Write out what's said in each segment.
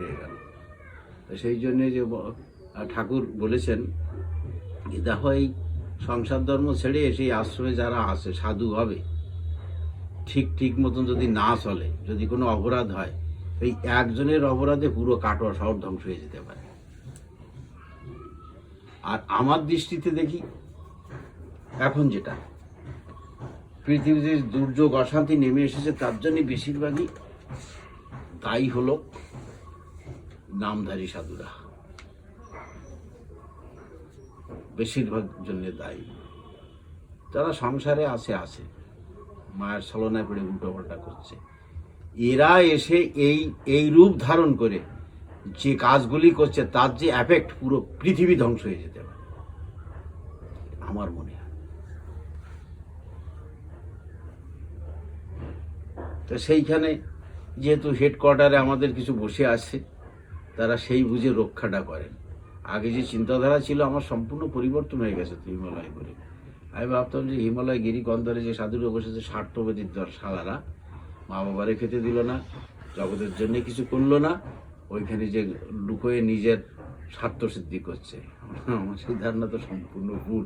হয়ে সেই জন্যে যে ঠাকুর বলেছেন যে, দেখো এই সংসার ধর্ম ছেড়ে এসে এই আশ্রমে যারা আছে, সাধু হবে, ঠিক ঠিক মতন যদি না চলে, যদি কোনো অপরাধ হয়, এই একজনের অপরাধে পুরো কাটোয়া শহর ধ্বংস হয়ে যেতে পারে। আর আমার দৃষ্টিতে দেখি, এখন যেটা, পৃথিবীতে দুর্যোগ, অশান্তি নেমে এসেছে, তার জন্য বেশিরভাগই দায়ী হলো নামধারী সাধুরা। বেশিরভাগ জন্য দায়ী। তারা সংসারে আছে আছে। মায়ের ছলনায় পড়ে উল্টো পাল্টা করছে। এরা এসে এই এই রূপ ধারণ করে যে কাজগুলি করছে, তার যে এফেক্ট পুরো পৃথিবী ধ্বংস হয়ে যেতে পারে। আমার মনে হয়। তো সেইখানে যেহেতু হেডকোয়ার্টারে আমাদের কিছু বসে আছে তারা সেই বুঝে রক্ষাটা করেন। আগে যে চিন্তাধারা ছিল, আমার সম্পূর্ণ পরিবর্তন হয়ে গেছে তো হিমালয় করে। আমি ভাবতাম যে হিমালয় গিরিকন্দরে যে সাধুরা বসেছে স্বার্থবাদীর দর সালারা মা বাবারে খেতে দিল না, জগতের জন্য কিছু করল না, ওইখানে যে লুকোয়ে নিজের স্বার্থ সিদ্ধি করছে। আমার সেই ধারণা তো সম্পূর্ণ ভুল।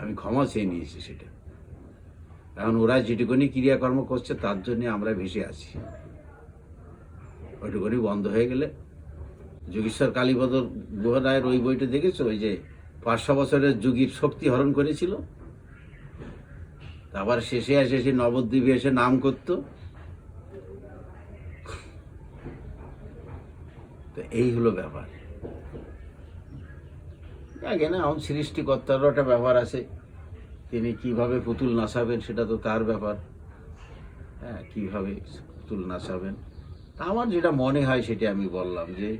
আমি ক্ষমা চেয়ে নিয়েছি সেটা। এখন ওরা যেটুকুনি ক্রিয়াকর্ম করছে, তার জন্য আমরা ভেসে আছি। ওইটুকুনি বন্ধ হয়ে গেলে। যোগীশ্বর কালীপদ গুহ রায়ের ওই বইটা দেখেছ? ওই যে পাঁচশো বছরের যুগীর শক্তি হরণ করেছিল। আবার শেষে এসে সে নবদ্বীপে এসে নাম করত। তো এই হলো ব্যাপার। আগে না এখন সৃষ্টিকর্তারও একটা ব্যাপার আছে। তিনি কীভাবে পুতুল নাচাবেন সেটা তো তার ব্যাপার। হ্যাঁ কীভাবে পুতুল নাচাবেন? আমার যেটা মনে হয় সেটা আমি বললাম যে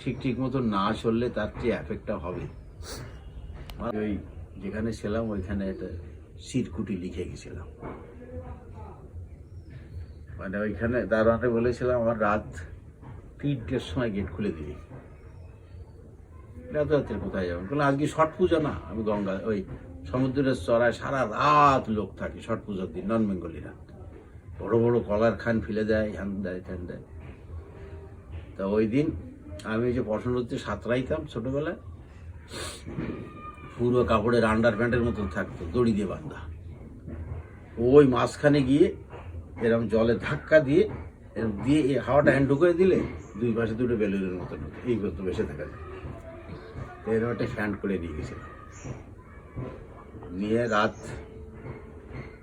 ঠিক ঠিক মতো না চললে তার যে এফেক্টটা হবে। ওই যেখানে ছিলাম, ওইখানে একটা সিরকুটি লিখে গেছিলাম। মানে ওইখানে দারোয়ানে বলেছিলাম, আমার রাত তিনটের সময় গেট খুলে দিবি। রাত রাত্রে কোথায় যাবেন বললাম, আজকে ছট পূজা না? আমি গঙ্গা, ওই সমুদ্রের চড়ায় সারা রাত লোক থাকে ছট পুজোর দিন নন বেঙ্গলিরা বড় বড় কলার খান ফেলে দেয় হ্যান দেয় ত্যান দেয়। তা ওই দিন আমি যে পশনতে সাঁতরাইতাম ছোটোবেলায়। পুরো কাপড়ের আন্ডার প্যান্টের মতন থাকতো, দড়ি দিয়ে বান্ধা ওই মাঝখানে গিয়ে এরকম জলে ধাক্কা দিয়ে এরকম দিয়ে এই হাওয়াটা হ্যান্ড ঢুকিয়ে দিলে দুই পাশে দুটো বেলুনের মতন এই করতো বেসে থাকা যায়। এরকম একটা ফ্যান্ট করে নিয়ে গেছিলাম। নিয়ে রাত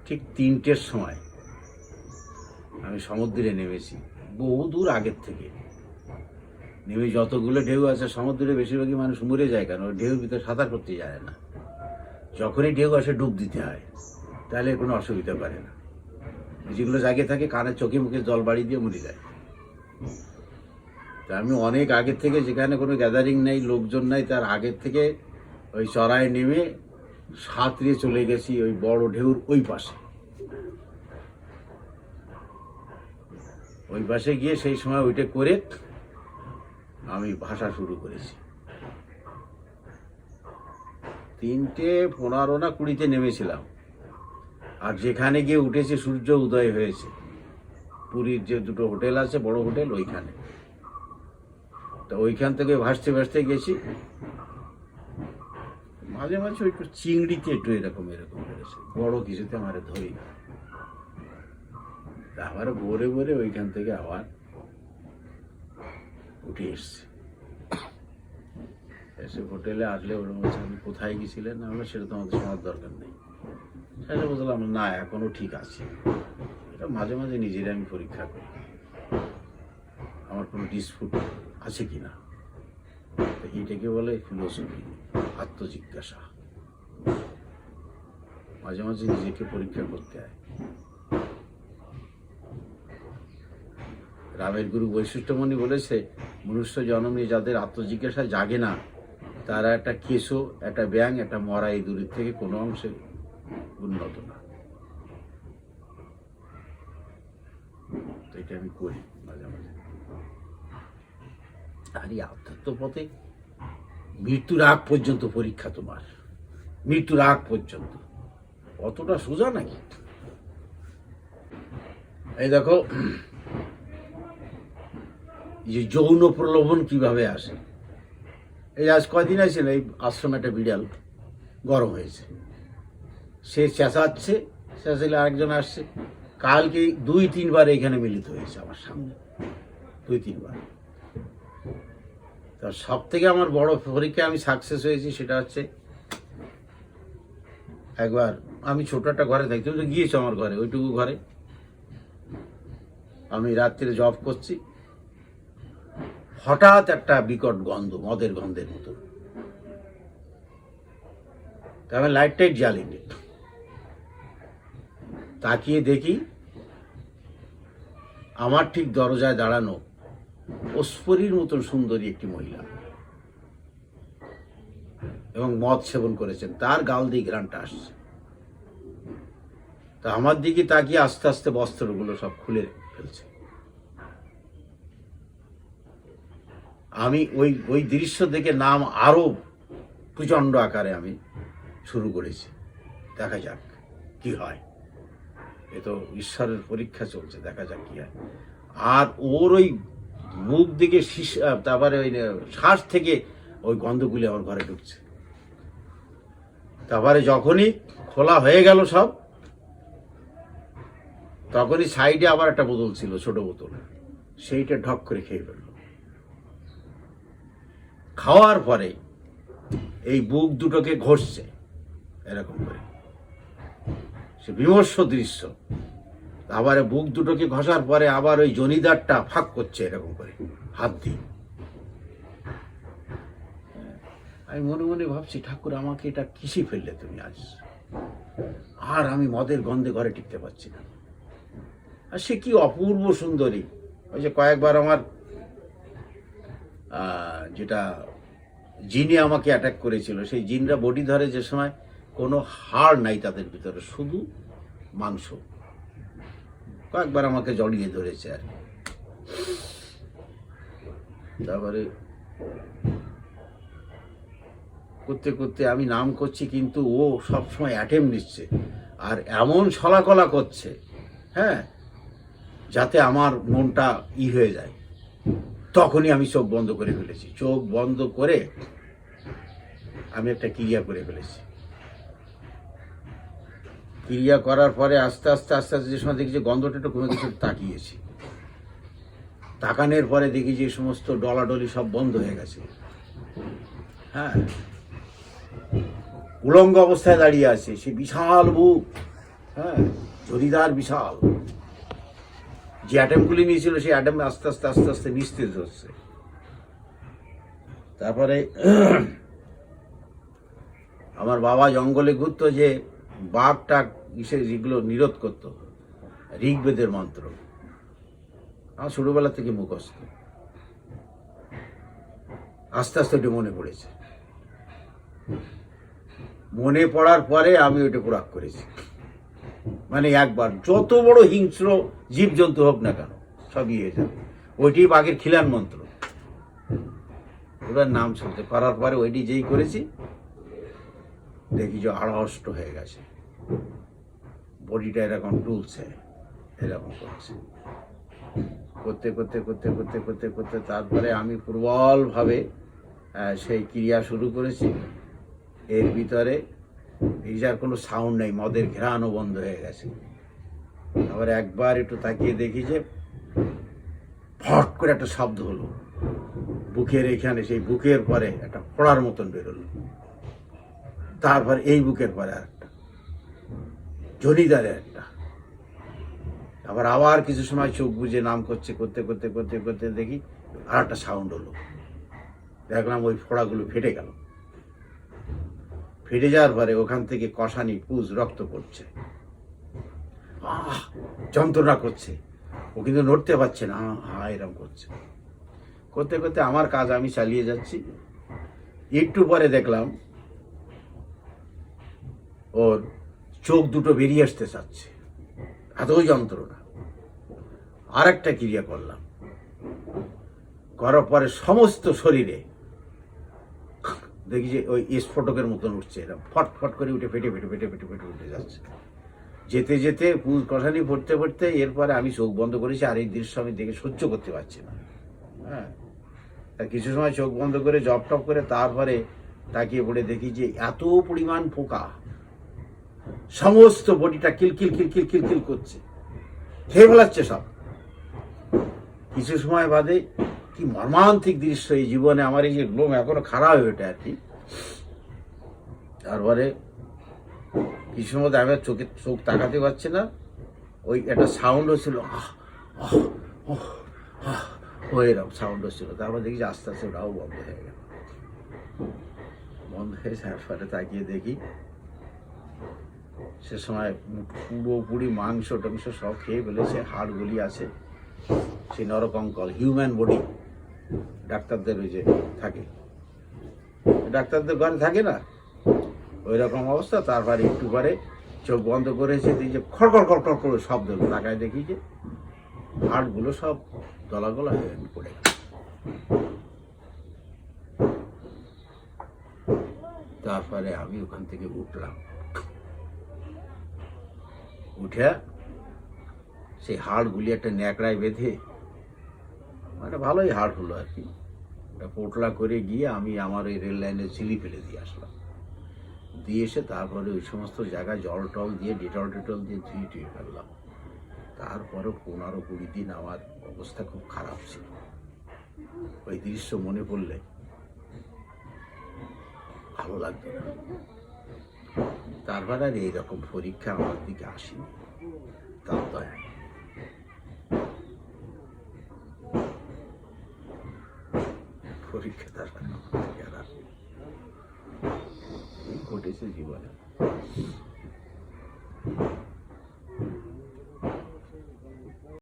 ঠিক তিনটের সময় আমি সমুদ্রে নেমেছি। বহু দূর আগের থেকে। নেমে যতগুলো ঢেউ আছে, সমুদ্রে বেশিরভাগই মানুষ মরে যায় কেন? ঢেউর ভিতরে সাঁতার করতে যায় না। যখনই ঢেউ আসে, ডুব দিতে হয়। তাহলে কোনো অসুবিধা পারে না। যেগুলো জায়গায় থাকে কানের চোখে, মুখে জল বাড়ি দিয়ে মরে যায়। তা আমি অনেক আগের থেকে যেখানে কোনো গ্যাদারিং নেই, লোকজন নাই, তার আগের থেকে ওই চড়ায় নেমে সাঁতরিয়ে চলে গেছি, ওই বড় ঢেউর ওই পাশে। ওই পাশে গিয়ে সেই সময় ওইটা করে আমি ভাষা শুরু করেছি। তিনটে পনেরো না কুড়িতে নেমেছিলাম। আর যেখানে গিয়ে উঠেছে সূর্য উদয় হয়েছে। পুরীর যে দুটো হোটেল আছে, বড় হোটেল, ওইখানে। তা ওইখান থেকে ভাসতে ভাসতে গেছি। মাঝে মাঝে ওই চিংড়িতে একটু এরকম এরকম করেছে। বড় কিছুতে আমার ধরি না। আবার ভোরে ভোরে ওইখান থেকে আবার উঠে এসছে। এসে হোটেলে আসলে ওরকম বলছে, আপনি কোথায় গেছিলেন? আমরা সেটা তো আমাদের শোনার দরকার নেই। সেটা বললাম, না, এখনও ঠিক আছে। এটা মাঝে মাঝে নিজেরই আমি পরীক্ষা করি। আমার কোনো ডিসপুট আছে কি না? এইটাকে বলে ফিলোসফি আত্মজিজ্ঞাসা। মাঝে মাঝে নিজেকে পরীক্ষা করতে হয়। রামের গুরু বৈশিষ্ট্যমণি বলেছে, মনুষ্য জন্মে যাদের আত্মজিজ্ঞাসা জাগে না, তারা একটা কেশো, একটা ব্যাং একটা মরা এই দূরের থেকে কোনো অংশে উন্নত না। এটা আমি করি মাঝে মাঝে। আর এই আধ্যাত্ম পথে মৃত্যুর আগ পর্যন্ত পরীক্ষা তোমার। মৃত্যুর আগ পর্যন্ত। অতটা সোজা নাকি? এই দেখো যে যৌন প্রলোভন কীভাবে আসে? এই আজ কয়দিন আছে এই আশ্রমে একটা বিড়াল গরম হয়েছে। সে চেঁচাচ্ছে চেঁচালে আরেকজন আসছে। কালকে দুই, তিনবার এখানে মিলিত হয়েছে আমার সামনে। দুই, তিনবার। তো সব থেকে আমার বড় পরীক্ষা আমি সাকসেস হয়েছি সেটা হচ্ছে একবার আমি ছোট একটা ঘরে থাকি, তুমি তো গিয়েছো আমার ঘরে, ওইটুকু ঘরে। আমি রাত্রে জব করছি। হঠাৎ একটা বিকট গন্ধ, মদের গন্ধের মতো। আমি লাইট টাইট জ্বালিনি। তাকিয়ে দেখি আমার ঠিক দরজায় দাঁড়ানো ওস্পরির মতন সুন্দরী একটি মহিলা এবং মদ সেবন করেছেন। তার গাল দিয়ে গ্রানটা আসছে। তা আমার দিকে তাকিয়ে আস্তে আস্তে বস্ত্রগুলো সব খুলে ফেলছে। আমি ওই ওই দৃশ্য দেখে নাম আরও প্রচণ্ড আকারে আমি শুরু করেছি। দেখা যাক কি হয়। এ তো ঈশ্বরের পরীক্ষা চলছে, দেখা যাক কি হয়। আর ওর ওই মুখ দিকে শীষ তারপরে ওই শ্বাস থেকে ওই গন্ধগুলি আমার ঘরে ঢুকছে। তারপরে যখনই খোলা হয়ে গেল সব, তখনই সাইডে আবার একটা বোতল ছিল, ছোট বোতল। সেইটা ঢক করে খেয়ে ফেলল। খাওয়ার পরে এই বুক দুটোকে ঘষছে, এরকম করে। সে বিমর্ষ দৃশ্য। আবার বুক দুটোকে ঘষার পরে আবার ওই জনিদারটা ফাঁক করছে, এরকম করে, হাত দিয়ে। আমি মনে মনে ভাবছি, ঠাকুর, আমাকে এটা কিসে ফেললে তুমি আজ? আর আমি মদের গন্ধে ঘরে টিকতে পারছি না। আর সে কি অপূর্ব সুন্দরী। ওই যে কয়েকবার আমার যেটা জিনে আমাকে অ্যাটাক করেছিল, সেই জিনরা বডি ধরে যে সময় কোনো হাড় নাই তাদের ভিতরে, শুধু মাংস কয়েকবার আমাকে জড়িয়ে ধরেছে আর। তারপরে করতে করতে আমি নাম করছি, কিন্তু ও সবসময় অ্যাটেম নিচ্ছে, আর এমন ছলাকলা করছে হ্যাঁ যাতে আমার মনটা ই হয়ে যায় তখনই আমি চোখ বন্ধ করে ফেলেছি। চোখ বন্ধ করে আমি একটা ক্রিয়া করে ফেলেছি। ক্রিয়া করার পরে আস্তে আস্তে আস্তে আস্তে যে সময় দেখি যে গন্ধটা একটু কমে তাকিয়েছি। তাকানোর পরে দেখি যে সমস্ত ডলাডলি সব বন্ধ হয়ে গেছে। হ্যাঁ। উলঙ্গ অবস্থায় দাঁড়িয়ে আছে, সে বিশাল বুক। হ্যাঁ জরিদার বিশাল। যে অ্যাটেমগুলি নিয়েছিল সেই অ্যাটেম আস্তে আস্তে আস্তে আস্তে নিস্তেজ হচ্ছে। তারপরে আমার বাবা জঙ্গলে ঘুরতো যে বাঘ টাক ইসে যেগুলো নিরোধ করতো, ঋগ্বেদের মন্ত্র। আমার ছোটবেলা থেকে মুখস্থ। আস্তে আস্তে ওটা মনে পড়েছে। মনে পড়ার পরে আমি ওটা প্রয়োগ করেছি। মানে একবার, যত বড় হিংস্র জীবজন্তু হোক না কেন সবই হয়ে যাবে। ওইটি বাঘের খিলান মন্ত্র। ওটার নাম শুনতে, করার পরে ওইটি যেই করেছি, দেখি যে আড়ষ্ট হয়ে গেছে। বডিটা এরকম টুলছে, এরকম করছে। করতে করতে করতে করতে করতে করতে তারপরে আমি প্রবলভাবে সেই ক্রিয়া শুরু করেছি। এর ভিতরে যার কোনো সাউন্ড নেই, মদের ঘেরানো বন্ধ হয়ে গেছে। আবার একবার একটু তাকিয়ে দেখি যে ফট করে একটা শব্দ হলো। বুকের এখানে, সেই বুকের পরে একটা ফোড়ার মতন বেরোলো। তারপর এই বুকের পরে আরেকটা জনিদারে একটা। আবার আবার কিছু সময় চোখ বুঝে নাম করছে, করতে করতে করতে করতে দেখি আর একটা সাউন্ড হলো। দেখলাম ওই ফোড়াগুলো ফেটে গেল। ফেটে যাওয়ার পরে ওখান থেকে কষানি পুজ, রক্ত পড়ছে। যন্ত্রণা করছে। ও কিন্তু নড়তে পারছে না। হা এরকম করছে। করতে করতে আমার কাজ আমি চালিয়ে যাচ্ছি। একটু পরে দেখলাম ওর চোখ দুটো বেরিয়ে আসতে চাচ্ছে। এতই যন্ত্রণা। আর একটা ক্রিয়া করলাম। করার পরে সমস্ত শরীরে দেখি যে ওই স্ফোটকের মতন উঠছে এরকম ফট ফট করে উঠে ফেটে ফেটে ফেটে ফেটে ফেটে উঠে যাচ্ছে। যেতে যেতে কষানি পড়তে পড়তে এরপরে আমি চোখ বন্ধ করেছি আর এই দৃশ্য আমি দেখে সহ্য করতে পারছি না। হ্যাঁ? কিছু সময় চোখ বন্ধ করে জপ টপ করে তারপরে তাকিয়ে পড়ে দেখি যে এত পরিমাণ পোকা। সমস্ত বডিটা কিলকিল কিলকিল কিলকিল করছে। খেয়ে ফেলাচ্ছে সব। কিছু সময় বাদে কি মর্মান্তিক দৃশ্য এই জীবনে, আমার এই যে লোম এখনও খারাপ হয়ে ওঠে আর কি। তারপরে কিছু মতো আমি চোখে চোখ তাকাতে পারছি না। ওই একটা সাউন্ড হচ্ছিল ও এরকম সাউন্ড হচ্ছিল তারপর দেখি আস্তে আস্তে ওটাও বন্ধ হয়ে গেল। বন্ধ হয়ে তারপরে তাকিয়ে দেখি, সে সময় পুরোপুরি মাংস টাংস সব খেয়ে ফেলেছে, হাড়গুলি আছে, সেই নরকঙ্কল হিউম্যান বডি ডাক্তারদের ওই যে থাকে। ডাক্তারদের ঘরে থাকে না? ওই রকম অবস্থা, তারপরে একটু পরে চোখ বন্ধ করেছে যে খড়খড় খড়খড় করে শব্দ তাকায় দেখি যে হাড়গুলো সব দলাগলা হয়ে পড়ে তারপরে আমি ওখান থেকে উঠলাম। উঠে সেই হাড়গুলি একটা ন্যাকড়ায় বেঁধে মানে ভালোই হাড় হলো আর কি। পোটলা করে গিয়ে আমি আমার ওই রেল লাইনে ঝিলি ফেলে দিয়ে আসলাম। দিয়ে এসে তারপরে ওই সমস্ত জায়গায় জল টল দিয়ে, ডেটল টেটল দিয়ে ধুয়ে টুয়ে ফেললাম। তারপরেও পনেরো কুড়ি দিন আমার অবস্থা খুব খারাপ ছিল। ওই দৃশ্য মনে পড়লে ভালো লাগতো না। তারপর আর এইরকম পরীক্ষা আমার দিকে আসেনি। তাও তো এক। পরীক্ষা তারপর আমার দিকে আর আসেনি। এই ঘটেছে জীবনে